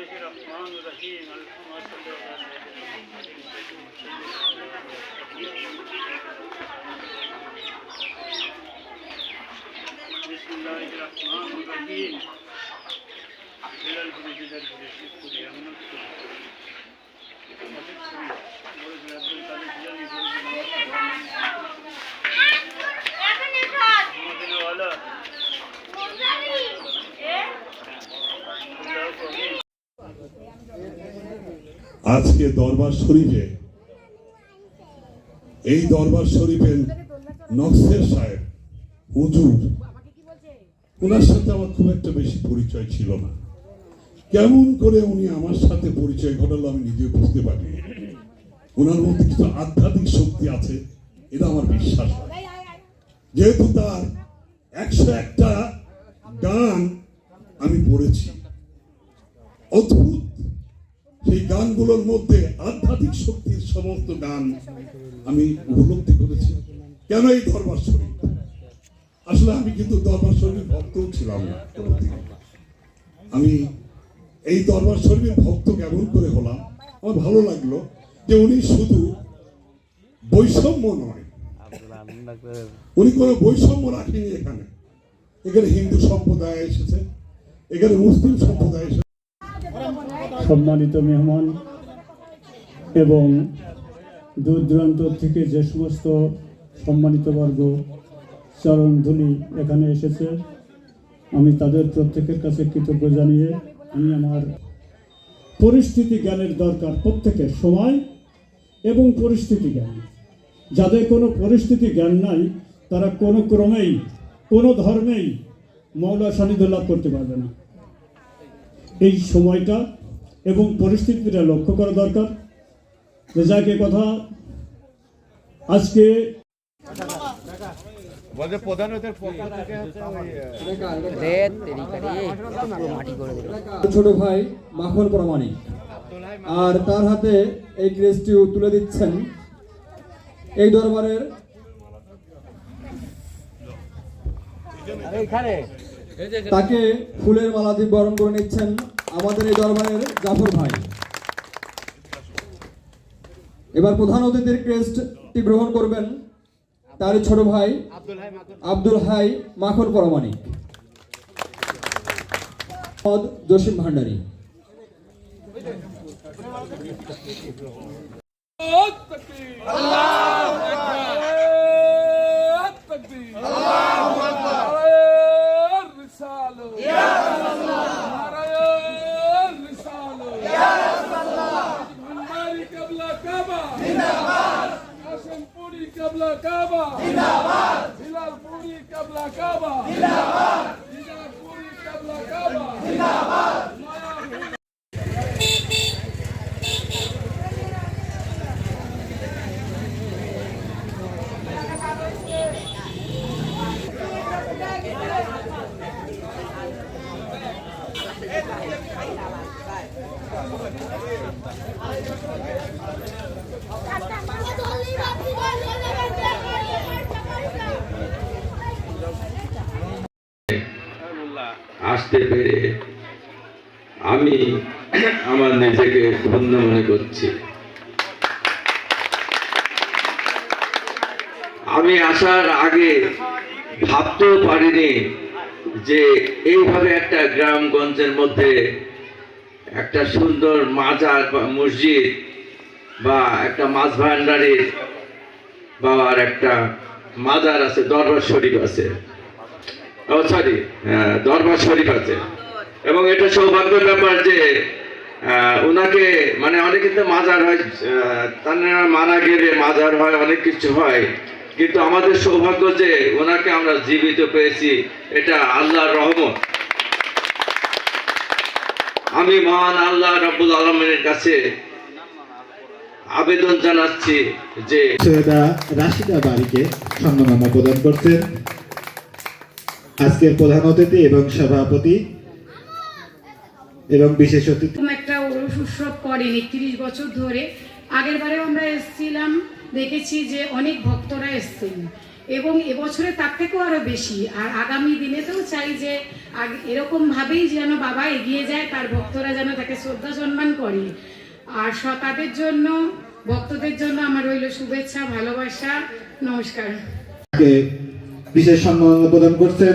الله الرحمن الرحيم اللهم صل على بسم الله আজকে দরবার শরীফে, এই দরবার শরীফের নকশের সাহেব, হুজুর ওনার সাথে আমার খুব একটা বেশি পরিচয় ছিল না। কেমন করে উনি আমার সাথে পরিচয় ঘটালো আমি নিজে বুঝতে পারি ওনার মধ্যে কিছু আধ্যাত্মিক শক্তি আছে, এটা আমার বিশ্বাস হয়। যেহেতু তার একশো একটা গান আমি পড়েছি, অদ্ভুত সেই গানগুলোর মধ্যে আধ্যাত্মিক শক্তির সমস্ত গান আমি উপলব্ধি করেছি। কেন এই দরবার শরীফ? আসলে আমি কিন্তু দরবার শরীফের ভক্তও ছিলাম না আমি এই দরবার শরীফের ভক্ত কেমন করে হলাম? আমার ভালো লাগল যে উনি শুধু বৈষম্য নয়, উনি কোনো বৈষম্য রাখেনি এখানে। এখানে হিন্দু সম্প্রদায় এসেছে, এখানে মুসলিম সম্প্রদায় এসেছে। সম্মানিত মেহমান এবং দূর দূরান্ত থেকে যে সমস্ত সম্মানিত বর্গ চরণধুলি এখানে এসেছে, আমি তাদের প্রত্যেকের কাছে কৃতজ্ঞ জানিয়ে আমি আমার পরিস্থিতি জ্ঞানের দরকার প্রত্যেকের সময় এবং পরিস্থিতি জ্ঞান। যাদের কোনো পরিস্থিতি জ্ঞান নাই, তারা কোনো ক্রমেই, কোনো ধর্মেই মৌলা সান্নিধ্য লাভ করতে পারবে না। এই সময়টা এবং পরিস্থিতিটা লক্ষ্য করা দরকার। যে যাকে কথা আজকে বলছে প্রধান ওদের ছোট ভাই মাখন প্রমাণিক আর তার হাতে এই ক্রেসটি তুলে দিচ্ছেন এই দরবারের তাকে ফুলের মালা দিয়ে বরণ করে নিচ্ছেন। আমাদের এই দরবারের জাফর ভাই। এবার প্রধান অতিথির ক্রেস্টটি গ্রহণ করবেন তার ছোট ভাই আব্দুল হাই মাখন প্রমাণিক। পদ Jasim Bhandari. Kaaba. Zindabad. Bilal Puri Kabla Kaaba. Zindabad. আসতে পেরে আমি আমার নিজেকে ধন্য মনে করছি। আমি আসার আগে ভাবতেও পারিনি যে এইভাবে একটা গ্রামগঞ্জের মধ্যে একটা সুন্দর মাজার বা মসজিদ বা একটা মাছ ভান্ডারের বাবার একটা মাজার আছে, দরবার শরীফ আছে। সরি দরবার শরীফ আছে। এবং এটা সৌভাগ্যের ব্যাপার যে ওনাকে মানে অনেক কিন্তু মাজার হয় আহ, মারা গেলে মাজার হয় অনেক কিছু হয়। কিন্তু আমাদের সৌভাগ্য যে ওনাকে আমরা জীবিত পেয়েছি এটা আল্লাহর রহমত। আমি মহান আল্লাহ রব্বুল আলমের কাছে আবেদন জানাচ্ছি যে রাশিদা বাড়িকে সম্মাননা প্রদান করছেন। আজকের প্রধান অতিথি এবং সভাপতি এবং বিশেষ অতিথি। একটা ওরস উৎসব করেন একত্রিশ বছর ধরে। আগের বারেও আমরা এসেছিলাম দেখেছি যে অনেক ভক্তরা এসছেন। এবং এবছরে তার থেকেও আরও বেশি। আর আগামী দিনেতেও চাই যে আগ- এরকমভাবেই যেন বাবা এগিয়ে যায় তার ভক্তরা যেন তাকে শ্রদ্ধা সম্মান করে। আর তাদের জন্য ভক্তদের জন্য আমার রইল শুভেচ্ছা ভালোবাসা নমস্কার। বিশেষ সম্মান প্রদান করছেন।